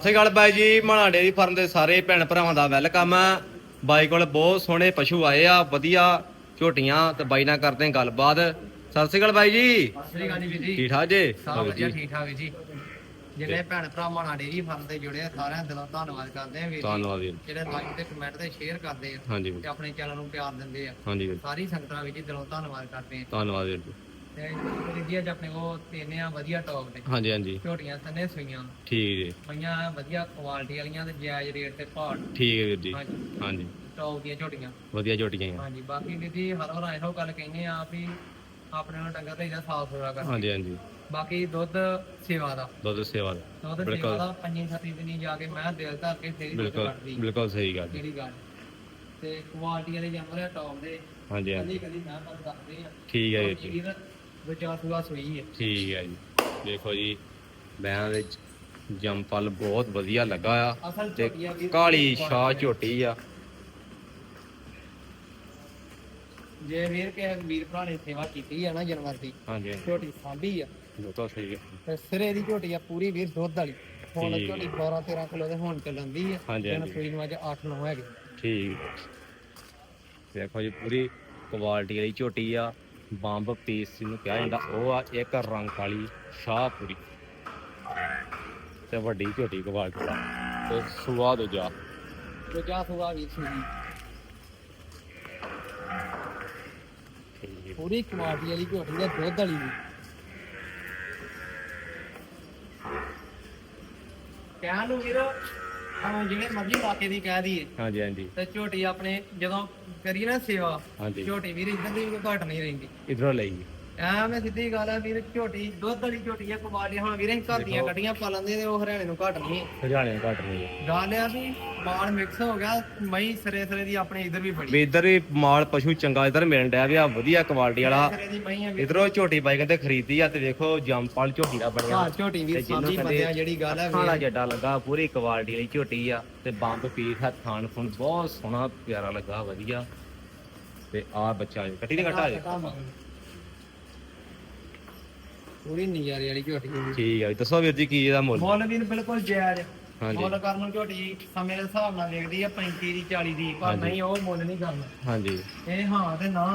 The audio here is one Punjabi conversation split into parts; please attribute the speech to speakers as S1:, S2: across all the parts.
S1: ਸਤਿ ਅਕਾਲ ਬਾਈ ਜੀ ਮਾਣਾ ਡੇਰੀ ਫਾਰਮ ਦੇ ਸਾਰੇ ਭੈਣ ਭਰਾਵਾਂ ਦਾ ਵੈਲਕਮ ਹੈ। ਬਾਈ ਕੋਲ ਬਹੁਤ ਸੋਹਣੇ ਪਸ਼ੂ ਆਏ ਆ ਵਧੀਆ ਝੋਟੀਆਂ ਤੇ ਬਾਈ ਨਾਲ ਕਰਦੇ ਗੱਲਬਾਤ। ਸਤਿ ਸ਼੍ਰੀ ਅਕਾਲ ਬਾਈ ਜੀ।
S2: ਸਤਿ ਸ੍ਰੀ ਅਕਾਲ ਜੀ ਵੀਰ ਜੀ।
S1: ਠੀਕ ਠਾਕ ਜੀ?
S2: ਸਭ ਵਧੀਆ ਠੀਕ ਠਾਕ ਵੀਰ ਜੀ। ਜਿਹੜੇ ਭੈਣ ਭਰਾ ਮਾਣਾ ਡੇਰੀ ਫਾਰਮ ਤੇ ਜੁੜੇ ਆ ਸਾਰਿਆਂ ਦਿਲੋਂ ਧੰਨਵਾਦ ਕਰਦੇ ਆ ਵੀਰ
S1: ਧੰਨਵਾਦ ਵੀਰ
S2: ਜਿਹੜੇ ਲਾਈਕ ਤੇ ਕਮੈਂਟ ਤੇ ਸ਼ੇਅਰ ਕਰਦੇ ਆ
S1: ਹਾਂਜੀ। ਵੀਰ
S2: ਤੇ ਆਪਣੇ ਚੈਨਲ ਨੂੰ ਪਿਆਰ ਦਿੰਦੇ ਆ।
S1: ਹਾਂਜੀ ਵੀਰ
S2: ਸਾਰੀ ਸੰਗਤਾਂ ਜੀ ਦਿਲੋਂ ਧੰਨਵਾਦ ਕਰਦੇ ਆ
S1: ਧੰਨਵਾਦ ਵੀਰ ਜੀ।
S2: ਜੀ ਆਪਣੇ ਤਿੰਨ ਆ ਵਧੀਆ ਟੌਪ ਦੇ
S1: ਹਾਂਜੀ ਹਾਂਜੀ।
S2: ਝੋਟੀਆਂ ਸੰਨੇ ਸੂਈਆਂ
S1: ਠੀਕ ਜੀ।
S2: ਪਈਆਂ ਵਧੀਆ ਕੁਆਲਿਟੀ ਵਾਲੀਆਂ ਤੇ ਜਾਇਜ਼ ਰੇਟ ਤੇ ਭਾਅ।
S1: ਠੀਕ ਹੈ ਵੀਰ ਜੀ।
S2: ਹਾਂਜੀ।
S1: ਹਾਂਜੀ।
S2: ਟੌਪ ਦੀਆਂ ਝੋਟੀਆਂ।
S1: ਵਧੀਆ ਝੋਟੀਆਂ ਆ।
S2: ਹਾਂਜੀ ਬਾਕੀ ਵੀਰ ਜੀ ਹਰ ਵਾਰ ਇਹੋ ਗੱਲ ਕਹਿੰਦੇ ਆ ਵੀ ਆਪਣੇ ਨਾਲ ਡੰਗਰ ਤੇ ਇਹਦਾ ਸਾਫ਼ ਸੁਥਰਾ ਕਰ
S1: ਹਾਂਜੀ ਹਾਂਜੀ।
S2: ਬਾਕੀ ਦੁੱਧ ਸੇਵਾ ਦਾ।
S1: ਦੁੱਧ ਸੇਵਾ ਦਾ।
S2: ਦੁੱਧ ਸੇਵਾ ਦਾ ਪੰਜੀ ਸੱਤੀ ਦਿਨੀ ਜਾ ਕੇ ਮੈਂ ਦਿਲ ਧਰ ਕੇ ਦੁੱਧ
S1: ਬਿਲਕੁਲ
S2: ਕੱਢਦੀ
S1: ਬਿਲਕੁਲ ਸਹੀ ਗੱਲ
S2: ਗੱਲ? ਤੇ ਕੁਆਲਿਟੀ ਵਾਲੇ ਜਾਨਵਰ ਆ ਟੌਪ ਦੇ।
S1: ਹਾਂਜੀ ਹਾਂਜੀ।
S2: ਕਦੀ ਕਦੀ ਮੈਂ ਤੁਹਾਨੂੰ ਦੱਸਦੇ ਆ।
S1: ਠੀਕ ਹੈ ਵੀਰ ਜੀ।
S2: ਵਿਚਾਰ ਸੁਆ ਸੋਈ ਹੈ।
S1: ਠੀਕ ਹੈ ਜੀ। ਦੇਖੋ ਜੀ ਬੈਆਂ ਦੇ ਜੰਪਲ ਬਹੁਤ ਵਧੀਆ ਲੱਗਾ ਆ
S2: ਅਸਲ
S1: ਤੇ
S2: ਝੋਟੀ ਆ ਵੀਰ
S1: ਕਾਲੀ ਸ਼ਾਹ ਝੋਟੀ ਆ।
S2: ਜੇ ਵੀਰ ਕੇ ਵੀਰ ਭਰਾ ਨੇ ਸੇਵਾ ਕੀਤੀ ਆ ਨਾ ਜਾਨਵਰ ਦੀ
S1: ਹਾਂਜੀ ਹਾਂਜੀ।
S2: ਝੋਟੀ ਸਾਂਭੀ ਆ।
S1: ਬਿਲਕੁਲ ਸਹੀ ਹੈ
S2: ਤੇ ਸਿਰੇ ਦੀ ਝੋਟੀ ਆ ਪੂਰੀ ਵੀਰ ਦੁੱਧ ਵਾਲੀ। ਹੁਣ
S1: ਠੀਕ।
S2: ਝੋਟੀ 12 13 ਕਿਲੋ ਦੇ ਹੁਣ ਚੱਲਦੀ ਆ।
S1: ਹਾਂਜੀ, ਹਾਂਜੀ।
S2: ਸੂਈ ਨੂੰ ਅੱਜ 8 9 ਹੈਗੇ।
S1: ਠੀਕ ਦੇਖੋ ਜੀ ਪੂਰੀ ਕੁਆਲਿਟੀ ਵਾਲੀ ਝੋਟੀ ਆ। ਬੰਬ ਪੀਸ ਜਿਹਨੂੰ ਕਿਹਾ ਜਾਂਦਾ ਉਹ ਆ ਇੱਕ ਰੰਗ ਕਾਲੀ ਸ਼ਾਹ ਪੂਰੀ। ਤੇ ਵੱਡੀ ਝੋਟੀ ਕੁਆਲਿਟੀ ਦਾ ਤੇ ਸੁਆ ਦੂਜਾ।
S2: ਦੂਜਾ ਸੁਆ ਵੀਰ ਸੂਈ
S1: ਠੀਕ।
S2: ਪੂਰੀ ਕੁਆਲਿਟੀ ਵਾਲੀ ਝੋਟੀ ਦਾ ਦੁੱਧ ਵਾਲੀ ਵੀ। ਕਹਿਣ ਨੂੰ ਵੀਰ? ਭਾਵੇਂ ਜਿਹੜੇ ਮਰਜ਼ੀ ਇਲਾਕੇ ਦੀ ਕਹਿ ਦਈਏ।
S1: ਹਾਂਜੀ ਹਾਂਜੀ।
S2: ਤੇ ਝੋਟੀ ਆਪਣੇ ਜਦੋਂ ਕਰੀਏ ਨਾ ਸੇਵਾ
S1: ਹਾਂਜੀ।
S2: ਝੋਟੀ ਵੀਰ ਇਦਾਂ ਦੀ ਵੀ ਘਟ ਨਹੀਂ ਰਹਿੰਦੀ।
S1: ਇਧਰੋਂ ਲਈ
S2: ਐਵੇਂ ਸਿੱਧੀ ਗੱਲ ਆ ਵੀਰ ਝੋਟੀ ਦੁੱਧ ਵਾਲੀ ਝੋਟੀ ਆ ਕੁਆਲਿਟੀ ਹੁਣ ਵੀਰੇ ਘਰ ਦੀਆਂ ਕੱਢੀਆਂ ਪਾ ਲੈਂਦੇ ਤੇ ਉਹ ਹਰਿਆਣੇ ਨੂੰ ਘਟ ਨਹੀਂ।
S1: ਹਜਾਣੇ ਘੱਟ ਨਹੀਂ ਹੈ
S2: ਗੱਲ ਆ ਵੀ ਮਾਲ ਮਿਕਸ ਹੋ ਗਿਆ ਮਈ ਸਰੇ ਸਰੇ ਦੀ ਆਪਣੇ ਇਧਰ ਵੀ ਬੜੀ
S1: ਵੀ ਇਧਰ ਵੀ ਮਾਲ ਪਸ਼ੂ ਚੰਗਾ ਇਧਰ ਮਿਲਣ ਡਿਆ ਵੀ ਆ ਵਧੀਆ ਕੁਆਲਿਟੀ ਵਾਲਾ।
S2: ਸਰੇ ਦੀ ਮਈ ਆ ਵੀਰ।
S1: ਇਧਰੋਂ ਝੋਟੀ ਬਾਈ ਕਹਿੰਦੇ ਖਰੀਦੀ ਆ ਤੇ ਵੇਖੋ ਜੰਪਲ ਝੋਟੀ ਦਾ ਬਣਿਆ।
S2: ਹਾਂ ਝੋਟੀ
S1: ਤੇ
S2: ਵੀਰ
S1: ਜਿਹਨੂੰ ਕਹਿੰਦੇ
S2: ਜਿਹੜੀ ਗੱਲ ਆ
S1: ਖਾਣਾ
S2: ਵੀਰ।
S1: ਜੱਡਾ ਲੱਗਾ ਪੂਰੀ ਕੁਆਲਿਟੀ ਵਾਲੀ ਝੋਟੀ ਆ। ਤੇ ਬੰਬ ਪੀਸ ਹੈ ਥਾਣ ਫੁਣ ਬਹੁਤ ਸੋਹਣਾ ਪਿਆਰਾ ਲੱਗਾ ਵਧੀਆ। ਤੇ ਆ ਬੱਚਾ ਜੀ। ਕੱਟੀ ਦੇ ਘਟਾ ਜੀ
S2: ਪੂਰੀ ਨਜ਼ਾਰੇ ਵਾਲੀ ਝੋਟੀ।
S1: ਠੀਕ ਆ ਜੀ ਦੱਸੋ ਵੀਰ ਜੀ ਕੀ ਇਹਦਾ ਮੁੱਲ?
S2: ਮੁੱਲ ਵੀਰ ਬਿਲਕੁਲ ਜਾਇਜ਼
S1: ਹਾਂਜੀ।
S2: ਮੁੱਲ ਕਰਨ ਨੂੰ ਝੋਟੀ ਸਮੇਂ ਦੇ ਹਿਸਾਬ ਨਾਲ ਵੇਖਦੀ ਆ 35 ਦੀ 40 ਦੀ ਪਰ
S1: ਹਾਂਜੀ।
S2: ਨਹੀਂ ਉਹ ਮੁੱਲ ਨਹੀਂ ਕਰਨਾ।
S1: ਹਾਂਜੀ।
S2: ਇਹ ਹਾਂ ਤੇ ਨਾ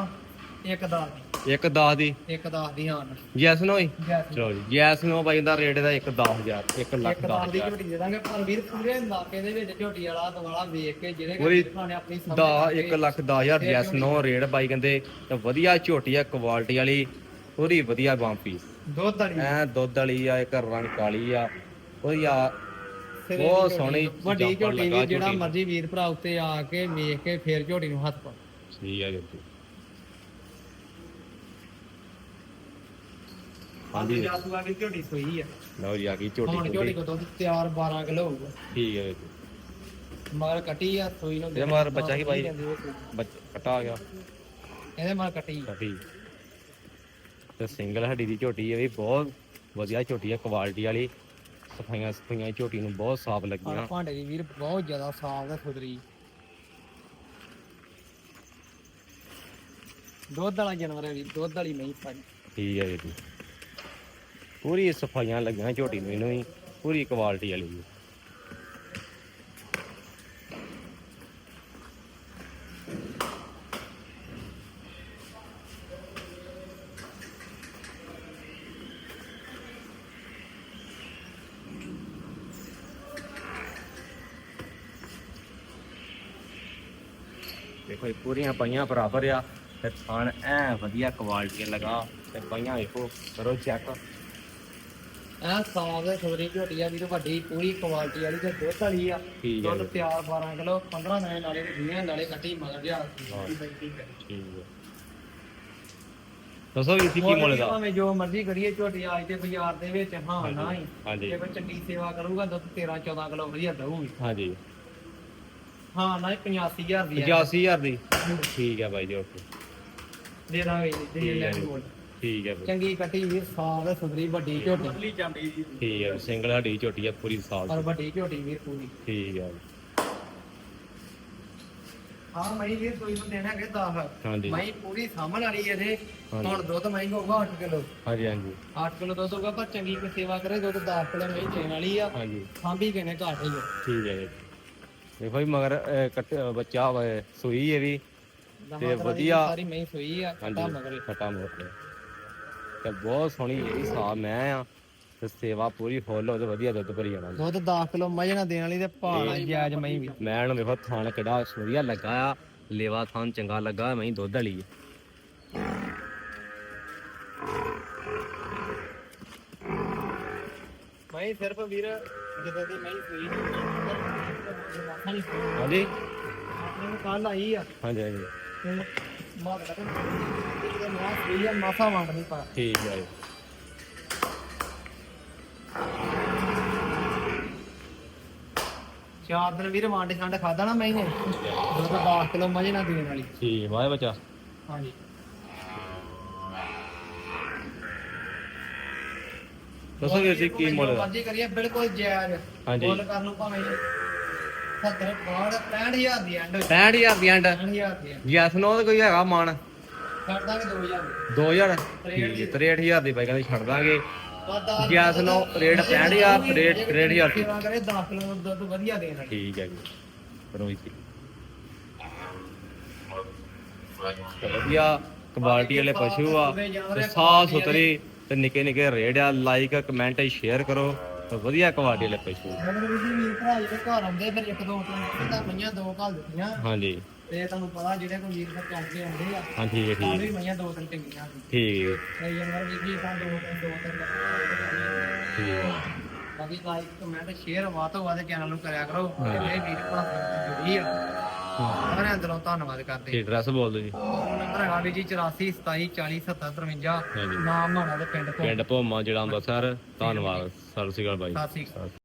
S2: ਇੱਕ ਦੀ।
S1: ਇੱਕ 10 ਦੀ?
S2: ਇੱਕ ਦਸ ਦੀ ਹਾਂ।
S1: ਜੈਸ ਨੋ ਹੀ?
S2: ਜੈਸ
S1: ਚਲੋ ਜੀ ਜੈਸ ਨੋ ਬਾਈ ਦਾ ਰੇਟ ਦਾ ਇੱਕ 10000 1 ਲੱਖ
S2: ਇੱਕ ਦਸ ਦੀ
S1: 10000
S2: ਝੋਟੀ ਦੇ ਦਾਂਗੇ ਪਰ ਵੀਰ ਪੂਰੇ ਇਲਾਕੇ ਦੇ ਵਿੱਚ ਝੋਟੀ ਵਾਲਾ ਦਵਾਲਾ ਵੇਖ ਕੇ ਜਿਹੜੇ
S1: ਪੂਰੀ
S2: ਨੇ ਆਪਣੀ ਸਮਝ
S1: ਦਾ
S2: ਲਾ ਕੇ
S1: 1 ਲੱਖ 10000 ਜੈਸ ਨੋ ਰੇਟ ਬਾਈ ਕਹਿੰਦੇ ਤੇ ਵਧੀਆ ਝੋਟੀ ਆ ਕੁਆਲਿਟੀ ਵਾਲੀ ਪੂਰੀ ਵਧੀਆ ਬੰਪੀ
S2: ਦੁੱਧ ਵਾਲੀ।
S1: ਐ ਦੁੱਧ ਵਾਲੀ ਆ ਇੱਕ ਰੰਗ ਕਾਲੀ ਆ। ਉਹਦੀ ਆ
S2: ਸਿਰੇ ਦੀ
S1: ਬਹੁਤ
S2: ਝੋਟੀ,
S1: ਸੋਹਣੀ
S2: ਵੱਡੀ
S1: ਜੰਪਰ
S2: ਝੋਟੀ
S1: ਲੱਗਾ
S2: ਵੀ ਜਿਹੜਾ
S1: ਝੋਟੀ ਨੂੰ।
S2: ਮਰਜ਼ੀ ਵੀਰ ਭਰਾ ਉੱਤੇ ਆ ਕੇ ਵੇਖ ਕੇ ਫੇਰ ਝੋਟੀ ਨੂੰ ਹੱਥ ਪਾ
S1: ਠੀਕ ਆ ਜੀ।
S2: ਹਾਂਜੀ। ਜਾਸੂਆ ਦੀ ਝੋਟੀ ਸੋਈ ਆ।
S1: ਲਓ ਜੀ ਆ ਗਈ
S2: ਹੁਣ
S1: ਝੋਟੀ
S2: ਝੋਟੀ ਕੋ ਦੁੱਧ ਤਿਆਰ 12 ਕਿਲੋ ਹੋਊਗਾ।
S1: ਠੀਕ ਹੈ ਜੀ।
S2: ਮਗਰ ਕੱਟੀ ਆ ਸੋਈ ਨੂੰ
S1: ਇਹਦੇ ਮਗਰ ਬੱਚਾ ਕੀ। ਬੱਚਾ ਕਟਾ ਆ। ਗਿਆ।
S2: ਇਹਦੇ ਮਗਰ ਕੱਟੀ।
S1: ਤੇ ਸਿੰਗਲ ਹੱਡੀ ਦੀ ਝੋਟੀ ਇਹ ਵੀ ਬਹੁਤ ਵਧੀਆ ਝੋਟੀ ਆ ਕੁਆਲਿਟੀ ਵਾਲੀ। ਸਫਾਈਆਂ ਸਫਾਈਆਂ ਝੋਟੀ ਨੂੰ ਬਹੁਤ ਸਾਫ਼ ਲੱਗੀਆਂ।
S2: ਭਾਂਡੇ ਦੀ ਵੀਰ ਬਹੁਤ ਜ਼ਿਆਦਾ ਸਾਫ਼ ਦਾ ਸੁਧਰੀ ਦੁੱਧ ਵਾਲਾ ਜਾਨਵਰ ਹੈ ਵੀਰ ਦੁੱਧ ਵਾਲੀ ਨਹੀਂ ਸਾਰੀ
S1: ਠੀਕ ਹੈ ਜੀ। ਪੂਰੀ ਸਫਾਈਆਂ ਲੱਗੀਆਂ ਝੋਟੀ ਨੂੰ ਇਹਨੂੰ ਵੀ ਪੂਰੀ ਕੁਆਲਿਟੀ ਵਾਲੀ ਦੇਖੋ ਇਹ ਪੂਰੀਆਂ ਪਈਆਂ ਬਰਾਬਰ ਆ ਤੇ ਥਣ ਐ ਵਧੀਆ ਕੁਆਲਿਟੀ ਲਗਾ ਤੇ ਪਈਆਂ ਵੇਖੋ ਕਰੋ ਚੈੱਕ
S2: ਸਾਫ਼ ਦਾ ਸੁਧਰੀ ਝੋਟੀ ਆ ਵੀਰ ਵੱਡੀ ਪੂਰੀ ਕੁਆਲਿਟੀ ਵਾਲੀ ਤੇ ਦੁੱਧ ਵਾਲੀ ਆ।
S1: ਠੀਕ ਹੈ
S2: ਦੁੱਧ ਤਿਆਰ 12 ਕਿਲੋ 15 ਨਾਲੇ ਨਾਲੇ ਦੀ 20 ਨਾਲੇ ਕੱਟੀ ਮਗਰ ਜਾ।
S1: ਹਾਂ। ਠੀਕ ਹੈ ਦੱਸੋ ਵੀ ਸੀ ਕੀ ਮੁੱਲ ਦਾ?
S2: ਭਾਵੇਂ ਜੋ ਮਰਜ਼ੀ ਕਰੀਏ ਝੋਟੀ ਅੱਜ ਦੇ ਬਾਜ਼ਾਰ ਦੇ ਵਿੱਚ ਹਾਂ ਨਾ ਹੀ। ਜੇ ਕੋਈ ਚੰਗੀ ਸੇਵਾ ਕਰੂਗਾ ਦੁੱਧ 13 14 ਕਿਲੋ ਵਧੀਆ ਦਊਗੀ।
S1: ਹਾਂਜੀ।
S2: ਹਾਂ ਨਾ 85000 ਦੀ ਆ।
S1: 85000 ਦੀ? ਠੀਕ ਹੈ ਬਾਈ ਜੀ ਓਕੇ।
S2: ਦੇ ਦਾਂਗੇ ਜੀ, ਦੇ
S1: ਹੈ
S2: ਲੈਣੀ। ਬੋਲ
S1: ਠੀਕ ਹੈ ਬਾਈ।
S2: ਚੰਗੀ ਕੱਟੀ ਵੀਰ ਸਾਫ਼ ਹੈ ਸੁਧਰੀ ਵੱਡੀ ਝੋਟੀ।
S1: ਠੀਕ ਹੈ ਸਿੰਗਲ ਹੱਡੀ ਝੋਟੀ ਆ ਪੂਰੀ ਸਾਲ
S2: ਪਰ ਵੱਡੀ ਝੋਟੀ ਵੀਰ ਪੂਰੀ।
S1: ਠੀਕ ਹੈ
S2: ਆਹ ਮਈ ਵੀ ਕੋਈ ਨੂੰ ਦੇਣਾ ਹੈਗੇ 10
S1: ਹਾਂਜੀ।
S2: ਮਈ ਪੂਰੀ ਸਾਹਮਣ ਵਾਲੀ ਇਹਦੇ। ਹੁਣ ਦੁੱਧ ਮਈ ਹੋਊਗਾ 8 ਕਿਲੋ।
S1: ਹਾਂਜੀ ਹਾਂਜੀ।
S2: 8 ਕਿਲੋ ਦੁੱਧ ਹੋਊਗਾ ਪਰ ਚੰਗੀ ਕੋ ਸੇਵਾ ਕਰੇ ਦੁੱਧ 10 ਕਿਲੋ ਮਈ ਦੇਣ ਵਾਲੀ ਆ।
S1: ਹਾਂਜੀ।
S2: ਸਾਂਭੀ ਕਿਨੇ ਘਾਟ ਹੀ ਆ
S1: ਠੀਕ ਹੈ ਜੀ। ਦੇਖੋ ਜੀ ਮਗਰ ਅਹ, ਕੱਟ ਅਹ, ਬੱਚਾ ਵਾ, ਸੂਈ ਹੈ ਵੀ। ਤੇ ਵਧੀਆ-
S2: ਸਾਰੀ ਮਈ ਸੋਈ ਆ ਕੱਟਾ ਮਗਰ
S1: ਹਾਂਜੀ ਖਟਾ ਮੋਟੇ ਤੇ ਬਹੁਤ ਸੋਹਣੀ ਜਿਹੜੀ ਸਾਹ ਮੈਂ ਆ ਤੇ ਸੇਵਾ ਪੂਰੀ ਫੁੱਲ ਤੇ ਵਧੀਆ ਦੁੱਧ ਭਰੀ ਜਾਣਾ।
S2: ਦੁੱਧ 10 ਕਿਲੋ ਮਈ ਨਾਲ ਦੇਣ ਵਾਲੀ ਤੇ ਭਾਅ ਜਾਇਜ਼ ਮਈ ਵੀ।
S1: ਮੈਂ ਇਹਨੂੰ ਵੇਖੋ ਥਾਣ ਕਿਹੜਾ ਵਧੀਆ ਲੱਗਾ ਆ ਲੇਵਾ ਥਾਣ ਚੰਗਾ ਲੱਗਾ ਮੈਂ ਦੁੱਧ ਵਾਲੀ ਹੈ
S2: ਮਈ ਸਿਰਫ ਵੀਰ ਜਦੋਂ ਦੀ ਮਈ ਸੋਈ
S1: ਹਾਂਜੀ।
S2: ਆਪਣੇ ਨੂੰ ਕੱਲ ਆਈ ਆ
S1: ਹਾਂਜੀ ਹਾਂਜੀ।
S2: ਤੇ ਮਾਤਾ ਦਾ ਮਾਂ ਆ ਪਾ
S1: ਠੀਕ ਹੈ
S2: ਚਾਰ ਦਿਨ ਵੀਰ ਵੰਡ ਛੰਡ ਖਾਦਾ ਨਾ ਮਈ ਨੇ ਦੁੱਧ 10 ਕਿਲੋ ਮਜੇ ਨਾਲ ਦੇਣ ਵਾਲੀ।
S1: ਠੀਕ ਵਾਹ ਬੱਚਾ।
S2: ਹਾਂਜੀ।
S1: ਦੱਸੋ ਵੀਰ ਜੀ ਕੀ ਮੁੱਲ ਦਾ
S2: ਮਰਜ਼ੀ ਕਰੀਏ ਬਿਲਕੁਲ ਜਾਇਜ਼।
S1: ਹਾਂਜੀ।
S2: ਮੁੱਲ ਕਰ ਲਓ ਭਾਵੇਂ 70 ਬਾੜ 65000 ਦੀ ਐਂਡ
S1: 65000 ਦੀ ਐਂਡ
S2: 65000 ਦੀ।
S1: ਯੈਸ ਨੋ ਤੇ ਕੋਈ ਹੈਗਾ ਮਾਨ
S2: ਛੱਡ ਦਾਂਗੇ 2000 ਦੀ।
S1: 2000 ਠੀਕ ਹੈ 63000 ਦੀ ਬਾਈ ਕਹਿੰਦੇ ਛੱਡ ਦਾਂਗੇ। ਯੈਸ ਨੋ ਰੇਟ 65000 ਰੇਟ 63000
S2: ਸੇਵਾ ਕਰੇ 10 ਕਿਲੋ ਦੁੱਧ ਵਧੀਆ ਦੇਣ ਵਾਲੀ।
S1: ਠੀਕ ਹੈ ਜੀ। ਕਰੋ ਤੇ ਵਧੀਆ ਕੁਆਲਿਟੀ ਵਾਲੇ ਪਸ਼ੂ ਆ। ਸਾਫ਼ ਸੁਥਰੇ ਤੇ ਨਿੱਕੇ ਨਿੱਕੇ ਰੇਡ ਆ। ਲਾਈਕ ਕਮੈਂਟ ਸ਼ੇਅਰ ਕਰੋ। ਤੇ ਵਧੀਆ ਕੁਆਲਿਟੀ ਵਾਲੇ ਪਸ਼ੂ।
S2: ਮਗਰ ਵੀ ਵੀਰ ਭਰਾ ਜਿਹੜੇ ਘਰ ਆਉਂਦੇ ਫਿਰ ਇੱਕ ਦੋ ਤਾਂ ਮਈਆਂ ਦੋ ਘੱਲ ਦਿੱਤੀਆਂ।
S1: ਹਾਂਜੀ।
S2: ਤੇ ਤੁਹਾਨੂੰ ਪਤਾ ਜਿਹੜੇ ਕੋਈ ਵੀਰ ਦਾ ਚੱਲ ਕੇ ਆਉਂਦੇ ਆ
S1: ਹਾਂ ਠੀਕ ਹੈ ਠੀਕ
S2: ਵੀ ਮਈਆਂ ਦੋ ਤਿੰਨ ਚੰਗੀਆਂ ਸੀ।
S1: ਠੀਕ ਹੈ।
S2: ਕਈ ਜਨਵਰ ਵੀ ਜੀ ਤਾਂ ਦੋ ਤਿੰਨ ਦੋ ਤਿੰਨ
S1: ਠੀਕ ਹੈ।
S2: ਬਾਕੀ ਲਾਈਕ ਕਮੈਂਟ ਸ਼ੇਅਰ ਵੱਧ ਤੋਂ ਵੱਧ ਚੈਨਲ ਨੂੰ ਕਰਿਆ ਕਰੋ ਤੇ ਇਹ ਵੀਰ ਭਰਾ ਜੁੜੀ ਆ। ਸਾਰਿਆਂ ਦਿਲੋਂ ਧੰਨਵਾਦ ਕਰਦੇ।
S1: ਐਡਰੈਸ ਬੋਲ ਦਿਓ ਜੀ।
S2: ਨੰਬਰ ਹੈਗਾ ਵੀ ਜੀ 84 27 40 70 53
S1: ਹਾਂਜੀ।
S2: ਨਾਮ ਮਾਣਾ ਦੇ ਪਿੰਡ ਤੋਂ।
S1: ਪਿੰਡ ਭੋਮਾ ਜਿਹੜਾ ਅੰਮ੍ਰਿਤਸਰ ਧੰਨਵਾਦ। ਸਤਿ ਸ਼੍ਰੀ ਅਕਾਲ ਬਾਈ।
S2: ਸਤਿ ਸ਼੍ਰੀ ਅਕਾਲ।
S1: ਸਤਿ